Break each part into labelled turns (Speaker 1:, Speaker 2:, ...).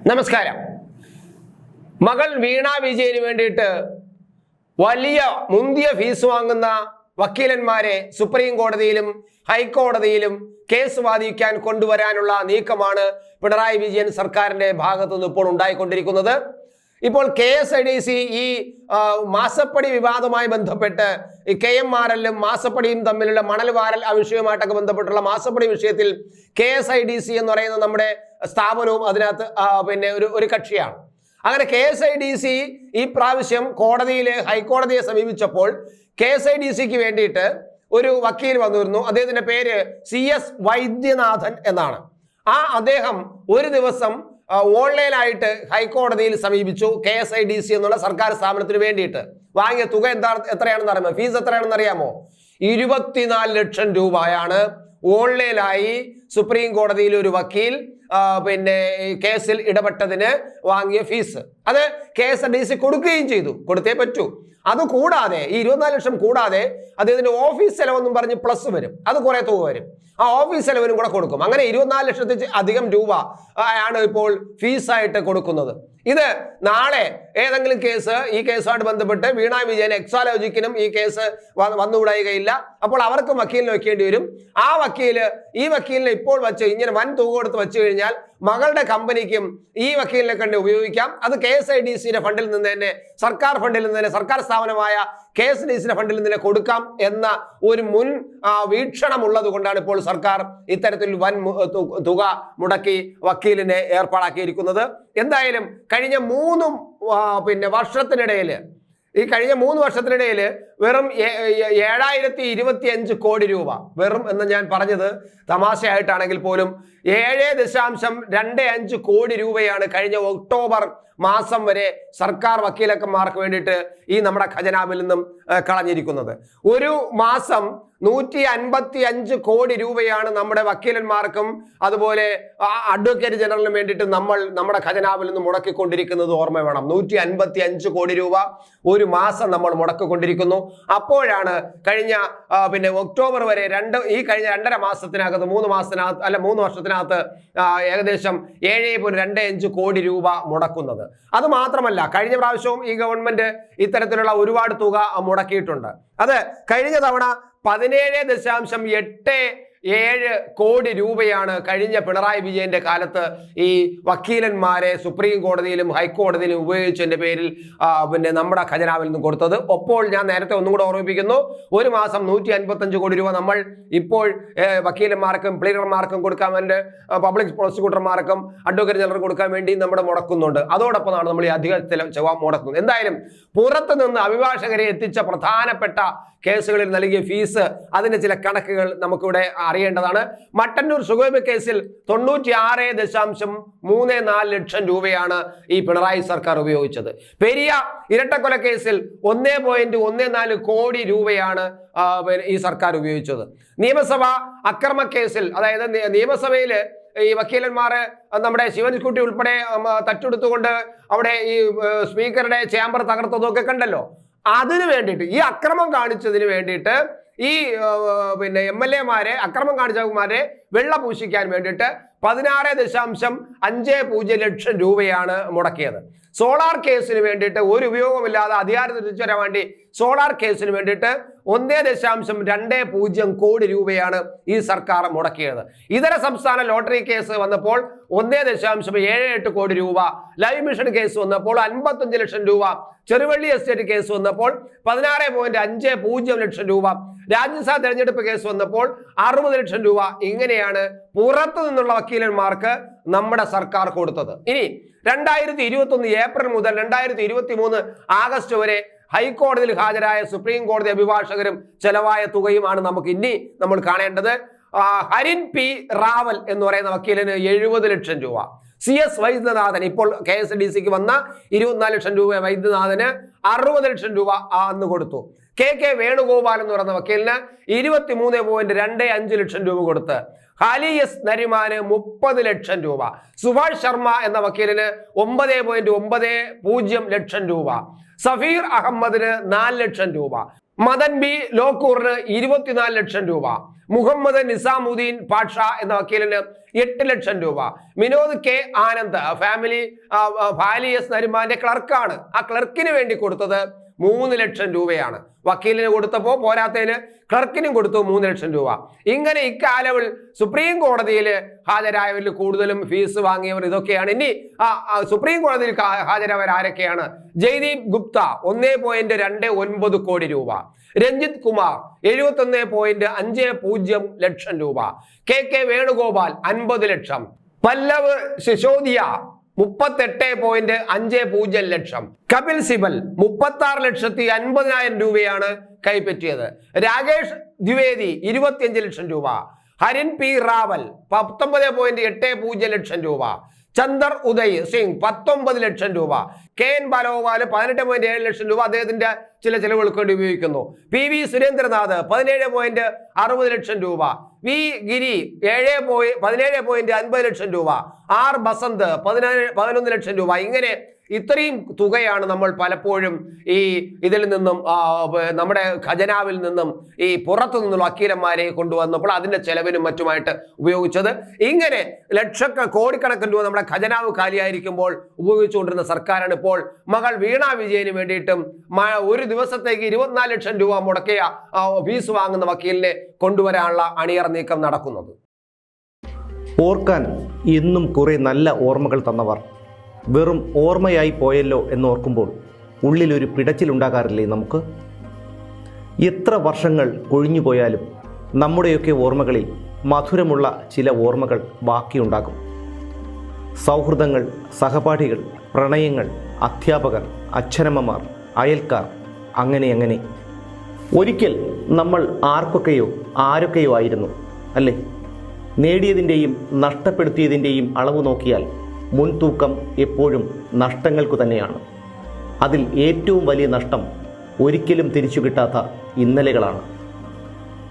Speaker 1: നമസ്കാരം. മകൾ വീണ വിജയന് വേണ്ടിയിട്ട് വലിയ മുന്തിയ ഫീസ് വാങ്ങുന്ന വക്കീലന്മാരെ സുപ്രീം കോടതിയിലും ഹൈക്കോടതിയിലും കേസ് വാദിക്കാൻ കൊണ്ടുവരാനുള്ള നീക്കമാണ് പിണറായി വിജയൻ സർക്കാരിന്റെ ഭാഗത്തു നിന്ന് ഇപ്പോൾ ഉണ്ടായിക്കൊണ്ടിരിക്കുന്നത്. ഇപ്പോൾ K S I D C ഈ മാസപ്പടി വിവാദവുമായി ബന്ധപ്പെട്ട് ഈ കെ എം ആർ എല്ലും മാസപ്പടിയും തമ്മിലുള്ള മണൽ വാരൽ ആ വിഷയവുമായിട്ടൊക്കെ ബന്ധപ്പെട്ടുള്ള മാസപ്പടി വിഷയത്തിൽ K S I D C എന്ന് പറയുന്ന നമ്മുടെ സ്ഥാപനവും അതിനകത്ത് പിന്നെ ഒരു ഒരു കക്ഷിയാണ്. അങ്ങനെ K S I D C ഈ പ്രാവശ്യം കോടതിയിലെ ഹൈക്കോടതിയെ സമീപിച്ചപ്പോൾ കെ എസ് ഐ ഡി സിക്ക് വേണ്ടിയിട്ട് ഒരു വക്കീൽ വന്നിരുന്നു. അദ്ദേഹത്തിന്റെ പേര് സി എസ് വൈദ്യനാഥൻ എന്നാണ്. ആ അദ്ദേഹം ഒരു ദിവസം ഓൺലൈനായിട്ട് ഹൈക്കോടതിയിൽ സമീപിച്ചു K S I D C എന്നുള്ള സർക്കാർ സ്ഥാപനത്തിന് വേണ്ടിയിട്ട്. വാങ്ങിയ തുക എന്താ എത്രയാണെന്ന് അറിയാമോ? ഫീസ് എത്രയാണെന്ന് അറിയാമോ? ഇരുപത്തിനാല് ലക്ഷം രൂപയാണ് ഓൺലൈനായി സുപ്രീം കോടതിയിൽ ഒരു വക്കീൽ പിന്നെ കേസിൽ ഇടപെട്ടതിന് വാങ്ങിയ ഫീസ്. അത് K S R D C കൊടുക്കുകയും ചെയ്തു. കൊടുത്തേ പറ്റൂ. അത് കൂടാതെ ഈ ഇരുപത്തിനാല് ലക്ഷം കൂടാതെ അദ്ദേഹത്തിന്റെ ഓഫീസ് ചെലവെന്നും പറഞ്ഞ് പ്ലസ് വരും. അത് കുറെ തുക വരും. ആ ഓഫീസ് ചെലവിനും കൂടെ കൊടുക്കും. അങ്ങനെ ഇരുപത്തിനാല് ലക്ഷത്തി അധികം രൂപ ആണ് ഇപ്പോൾ ഫീസായിട്ട് കൊടുക്കുന്നത്. ഇത് നാളെ ഏതെങ്കിലും കേസ് ഈ കേസുമായിട്ട് ബന്ധപ്പെട്ട് വീണ വിജയൻ എക്സാലോജിക്കിനും ഈ കേസ് വന്നുകൂടായുകയില്ല. അപ്പോൾ അവർക്കും വക്കീലിനെ വെക്കേണ്ടി വരും. ആ വക്കീൽ ഈ വക്കീലിനെ ഇപ്പോൾ വെച്ച് ഇങ്ങനെ വൻ തുക കൊടുത്ത് വെച്ചു കഴിഞ്ഞാൽ മകളുടെ കമ്പനിക്കും ഈ വക്കീലിനെ കണ്ട് ഉപയോഗിക്കാം. അത് കെ എസ് ഐ ഡി സിയുടെ ഫണ്ടിൽ നിന്ന് തന്നെ സർക്കാർ ഫണ്ടിൽ നിന്ന് തന്നെ സർക്കാർ സ്ഥാപനമായ കെ എസ് ഡി സിയുടെ ഫണ്ടിൽ നിന്ന് തന്നെ കൊടുക്കാം എന്ന ഒരു മുൻ വീക്ഷണമുള്ളത് കൊണ്ടാണ് ഇപ്പോൾ സർക്കാർ ഇത്തരത്തിൽ വൻ തുക മുടക്കി വക്കീലിനെ ഏർപ്പാടാക്കിയിരിക്കുന്നത്. എന്തായാലും കഴിഞ്ഞ മൂന്ന് പിന്നെ വർഷത്തിനിടയിൽ ഈ കഴിഞ്ഞ മൂന്ന് വർഷത്തിനിടയിൽ വെറും ഏഴായിരത്തി ഇരുപത്തി അഞ്ച് കോടി രൂപ വെറും എന്ന് ഞാൻ പറഞ്ഞത് തമാശയായിട്ടാണെങ്കിൽ പോലും ഏഴ് ദശാംശം രണ്ട് അഞ്ച് കോടി രൂപയാണ് കഴിഞ്ഞ ഒക്ടോബർ മാസം വരെ സർക്കാർ വക്കീലക്കന്മാർക്ക് വേണ്ടിയിട്ട് ഈ നമ്മുടെ ഖജനാവിൽ നിന്നും കളഞ്ഞിരിക്കുന്നത്. ഒരു മാസം നൂറ്റി അൻപത്തി അഞ്ച് കോടി രൂപയാണ് നമ്മുടെ വക്കീലന്മാർക്കും അതുപോലെ അഡ്വക്കേറ്റ് ജനറലിനും വേണ്ടിയിട്ട് നമ്മൾ നമ്മുടെ ഖജനാവിൽ നിന്ന് മുടക്കിക്കൊണ്ടിരിക്കുന്നത് ഓർമ്മ വേണം. നൂറ്റി അൻപത്തി അഞ്ച് കോടി രൂപ ഒരു മാസം നമ്മൾ മുടക്കിക്കൊണ്ടിരിക്കുന്നു. അപ്പോഴാണ് കഴിഞ്ഞ പിന്നെ ഒക്ടോബർ വരെ രണ്ട് ഈ കഴിഞ്ഞ രണ്ടര മാസത്തിനകത്ത് മൂന്ന് മാസത്തിനകത്ത് അല്ല മൂന്ന് വർഷത്തിനകത്ത് ആ, ഏകദേശം ഏഴ് പോയിന്റ് രണ്ട് അഞ്ച് കോടി രൂപ മുടക്കുന്നത്. അത് മാത്രമല്ല കഴിഞ്ഞ പ്രാവശ്യവും ഈ ഗവൺമെന്റ് ഇത്തരത്തിലുള്ള ഒരുപാട് തുക മുടക്കിയിട്ടുണ്ട്. അത് കഴിഞ്ഞ തവണ പതിനേഴ് ദശാംശം എട്ട് ഏഴ് കോടി രൂപയാണ് കഴിഞ്ഞ പിണറായി വിജയന്റെ കാലത്ത് ഈ വക്കീലന്മാരെ സുപ്രീം കോടതിയിലും ഹൈക്കോടതിയിലും ഉപയോഗിച്ചതിന്റെ പേരിൽ പിന്നെ നമ്മുടെ ഖജനാവിൽ നിന്ന് കൊടുത്തത്. ഒപ്പോൾ ഞാൻ നേരത്തെ ഒന്നും കൂടെ ഓർമ്മിപ്പിക്കുന്നു. ഒരു മാസം നൂറ്റി അൻപത്തഞ്ച് കോടി രൂപ നമ്മൾ ഇപ്പോൾ വക്കീലന്മാർക്കും പ്ലീഡർമാർക്കും കൊടുക്കാൻ വേണ്ടി പബ്ലിക് പ്രോസിക്യൂട്ടർമാർക്കും അഡ്വക്കേറ്റ് ജനറൽ കൊടുക്കാൻ വേണ്ടി നമ്മുടെ മുടക്കുന്നുണ്ട്. അതോടൊപ്പമാണ് നമ്മൾ ഈ അധിക ചെവ മുടക്കുന്നത്. എന്തായാലും പുറത്ത് നിന്ന് അഭിഭാഷകരെ എത്തിച്ച പ്രധാനപ്പെട്ട കേസുകളിൽ നൽകിയ ഫീസ് അതിന്റെ ചില കണക്കുകൾ നമുക്കിവിടെ അറിയേണ്ടതാണ്. മട്ടന്നൂർ സുഗോബ് കേസിൽ തൊണ്ണൂറ്റി ആറ് ദശാംശം മൂന്ന് നാല് ലക്ഷം രൂപയാണ് ഈ പിണറായി സർക്കാർ ഉപയോഗിച്ചത്. പെരിയ ഇരട്ടക്കൊല കേസിൽ ഒന്നേ പോയിന്റ് ഒന്ന് നാല് കോടി രൂപയാണ് ഈ സർക്കാർ ഉപയോഗിച്ചത്. നിയമസഭ അക്രമ കേസിൽ അതായത് നിയമസഭയിൽ ഈ വക്കീലന്മാർ നമ്മുടെ ശിവൻകുട്ടി ഉൾപ്പെടെ തട്ടെടുത്തുകൊണ്ട് അവിടെ ഈ സ്പീക്കറുടെ ചേംബർ തകർത്തതൊക്കെ കണ്ടല്ലോ. അതിനു വേണ്ടിയിട്ട് ഈ അക്രമം കാണിച്ചതിന് വേണ്ടിയിട്ട് ഈ പിന്നെ എം എൽ എമാരെ അക്രമം കാണിച്ചവന്മാരെ വെള്ള പൂശിക്കാൻ വേണ്ടിയിട്ട് പതിനാറ് ദശാംശം അഞ്ച് പൂജ്യം ലക്ഷം രൂപയാണ് മുടക്കിയത്. സോളാർ കേസിന് വേണ്ടിയിട്ട് ഒരു ഉപയോഗമില്ലാതെ അധികാരം തിരിച്ചു വരാൻ വേണ്ടി സോളാർ കേസിന് വേണ്ടിയിട്ട് ഒന്നേ ദശാംശം രണ്ട് പൂജ്യം കോടി രൂപയാണ് ഈ സർക്കാർ മുടക്കിയത്. ഇതര സംസ്ഥാന ലോട്ടറി കേസ് വന്നപ്പോൾ ഒന്നേ ദശാംശം ഏഴ് എട്ട് കോടി രൂപ ലൈവ് മിഷൻ കേസ് വന്നപ്പോൾ അൻപത്തഞ്ച് ലക്ഷം രൂപ ചെറുവള്ളി എസ്റ്റേറ്റ് കേസ് വന്നപ്പോൾ പതിനാറ് പോയിന്റ് അഞ്ച് പൂജ്യം ലക്ഷം രൂപ രാജ്യസഭാ തെരഞ്ഞെടുപ്പ് കേസ് വന്നപ്പോൾ അറുപത് ലക്ഷം രൂപ. ഇങ്ങനെയാണ് പുറത്തു നിന്നുള്ള വക്കീലന്മാർക്ക് നമ്മുടെ സർക്കാർ കൊടുത്തത്. ഇനി രണ്ടായിരത്തി ഇരുപത്തി ഒന്ന് ഏപ്രിൽ മുതൽ രണ്ടായിരത്തി ഇരുപത്തി മൂന്ന് ആഗസ്റ്റ് വരെ ഹൈക്കോടതിയിൽ ഹാജരായ സുപ്രീം കോടതി അഭിഭാഷകരും ചെലവായ തുകയുമാണ് നമുക്ക് ഇനി നമ്മൾ കാണേണ്ടത്. ഹരിൻ പി റാവൽ എന്ന് പറയുന്ന വക്കീലിന് എഴുപത് ലക്ഷം രൂപ. സി എസ് വൈദ്യനാഥൻ ഇപ്പോൾ കെ എസ് ഡി സിക്ക് വന്ന ഇരുപത്തിനാല് ലക്ഷം രൂപ വൈദ്യനാഥന് അറുപത് ലക്ഷം രൂപ അന്ന് കൊടുത്തു. കെ കെ വേണുഗോപാൽ എന്ന് പറയുന്ന വക്കീലിന് ഇരുപത്തി മൂന്ന് പോയിന്റ് രണ്ട് അഞ്ച് ലക്ഷം രൂപ കൊടുത്ത്. ഹാലി എസ് നരിമാന് മുപ്പത് ലക്ഷം രൂപ. സുഭാഷ് ശർമ്മ എന്ന വക്കീലിന് ഒമ്പത് പോയിന്റ് ഒമ്പത് പൂജ്യം ലക്ഷം രൂപ. സഫീർ അഹമ്മദിന് നാല് ലക്ഷം രൂപ. മദൻ ബി ലോക്കൂറിന് ഇരുപത്തിനാല് ലക്ഷം രൂപ. മുഹമ്മദ് നിസാമുദ്ദീൻ പാഷ എന്ന വക്കീലിന് എട്ട് ലക്ഷം രൂപ. വിനോദ് കെ ആനന്ദ് ഫാമിലി ഫാലിയസ് നരിമാന്റെ ക്ലർക്കാണ് ആ ക്ലർക്കിന് വേണ്ടി കൊടുത്തത് മൂന്ന് ലക്ഷം രൂപയാണ്. വക്കീലിന് കൊടുത്തപ്പോൾ പോരാത്തതിന് ക്ലർക്കിനും കൊടുത്തു മൂന്ന് ലക്ഷം രൂപ. ഇങ്ങനെ ഇക്കാലവിൽ സുപ്രീം കോടതിയിൽ ഹാജരായവരിൽ കൂടുതലും ഫീസ് വാങ്ങിയവർ ഇതൊക്കെയാണ്. ഇനി സുപ്രീം കോടതിയിൽ ഹാജരായവർ ആരൊക്കെയാണ്? ജയ്ദീപ് ഗുപ്ത ഒന്നേ പോയിന്റ് രണ്ട് ഒൻപത് കോടി രൂപ. രഞ്ജിത് കുമാർ എഴുപത്തി ഒന്ന് പോയിന്റ് അഞ്ച് പൂജ്യം ലക്ഷം രൂപ. കെ കെ വേണുഗോപാൽ അൻപത് ലക്ഷം. പല്ലവ് ശിശോദിയ മുപ്പത്തെട്ട് പോയിന്റ് അഞ്ച് പൂജ്യം ലക്ഷം. കപിൽ സിബൽ മുപ്പത്തി ആറ് ലക്ഷത്തി അൻപതിനായിരം രൂപയാണ് കൈപ്പറ്റിയത്. രാകേഷ് ദ്വിവേദി ഇരുപത്തിയഞ്ച് ലക്ഷം രൂപ. ഹരിൻ പി റാവൽ പത്തൊമ്പത് പോയിന്റ് എട്ട് പൂജ്യം ലക്ഷം രൂപ. ചന്ദർ ഉദയ് സിംഗ് പത്തൊമ്പത് ലക്ഷം രൂപ. കെ എൻ ബാലഗോപാൽ പതിനെട്ട് പോയിന്റ് ഏഴ് ലക്ഷം രൂപ അദ്ദേഹത്തിന്റെ ചില ചെലവുകൾക്ക് വേണ്ടി ഉപയോഗിക്കുന്നു. പി വി സുരേന്ദ്രനാഥ് പതിനേഴ് പോയിന്റ് അറുപത് ലക്ഷം രൂപ. വി ഗിരി ഏഴ് പോയി പതിനേഴ് പോയിന്റ് അൻപത് ലക്ഷം രൂപ. ആർ ബസന്ത് പതിനേഴ് പതിനൊന്ന് ലക്ഷം രൂപ. ഇങ്ങനെ ഇത്രയും തുകയാണ് നമ്മൾ പലപ്പോഴും ഈ ഇതിൽ നിന്നും നമ്മുടെ ഖജനാവിൽ നിന്നും ഈ പുറത്തു നിന്നുള്ള വക്കീലന്മാരെ കൊണ്ടുവന്നപ്പോൾ അതിന്റെ ചെലവിനും മറ്റുമായിട്ട് ഉപയോഗിച്ചത്. ഇങ്ങനെ ലക്ഷക്ക കോടിക്കണക്കിന് രൂപ നമ്മുടെ ഖജനാവ് കാലിയായിരിക്കുമ്പോൾ ഉപയോഗിച്ചുകൊണ്ടിരുന്ന സർക്കാരാണ് ഇപ്പോൾ മകൾ വീണ വിജയന് വേണ്ടിയിട്ടും ഒരു ദിവസത്തേക്ക് ഇരുപത്തിനാല് ലക്ഷം രൂപ മുടക്കിയ ഫീസ് വാങ്ങുന്ന വക്കീലിനെ കൊണ്ടുവരാനുള്ള അണിയർ നീക്കം നടക്കുന്നത്.
Speaker 2: ഓർക്കാൻ ഇന്നും കുറേ നല്ല ഓർമ്മകൾ തന്നവർ വെറും ഓർമ്മയായി പോയല്ലോ എന്നോർക്കുമ്പോൾ ഉള്ളിലൊരു പിടച്ചിലുണ്ടാകാറില്ലേ നമുക്ക്? എത്ര വർഷങ്ങൾ കൊഴിഞ്ഞുപോയാലും നമ്മുടെയൊക്കെ ഓർമ്മകളിൽ മധുരമുള്ള ചില ഓർമ്മകൾ ബാക്കിയുണ്ടാകും. സൗഹൃദങ്ങൾ സഹപാഠികൾ പ്രണയങ്ങൾ അധ്യാപകർ അച്ഛനമ്മമാർ അയൽക്കാർ അങ്ങനെ അങ്ങനെ. ഒരിക്കൽ നമ്മൾ ആർക്കൊക്കെയോ ആരൊക്കെയോ ആയിരുന്നു അല്ലേ? നേടിയതിന്റെയും നഷ്ടപ്പെടുത്തിയതിന്റെയും അളവ് നോക്കിയാൽ മുൻതൂക്കം എപ്പോഴും നഷ്ടങ്ങൾക്കു തന്നെയാണ്. അതിൽ ഏറ്റവും വലിയ നഷ്ടം ഒരിക്കലും തിരിച്ചു കിട്ടാത്ത ഇന്നലകളാണ്.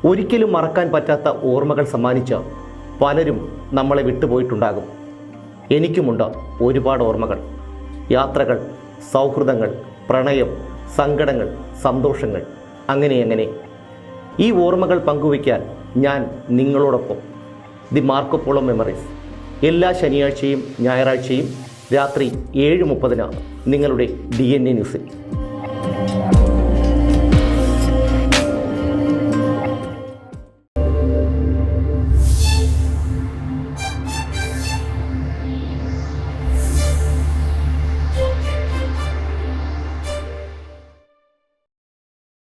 Speaker 2: ഒരിക്കലും മറക്കാൻ പറ്റാത്ത ഓർമ്മകൾ സമ്മാനിച്ച പലരും നമ്മളെ വിട്ടുപോയിട്ടുണ്ടാകും. എനിക്കുമുണ്ട് ഒരുപാട് ഓർമ്മകൾ. യാത്രകൾ സൗഹൃദങ്ങൾ പ്രണയം സങ്കടങ്ങൾ സന്തോഷങ്ങൾ അങ്ങനെ അങ്ങനെ. ഈ ഓർമ്മകൾ പങ്കുവയ്ക്കാൻ ഞാൻ നിങ്ങളോടൊപ്പം. The Marco Polo memories. എല്ലാ ശനിയാഴ്ചയും ഞായറാഴ്ചയും രാത്രി ഏഴ് മുപ്പതിനാണ് നിങ്ങളുടെ ഡി എൻ എ ന്യൂസിൽ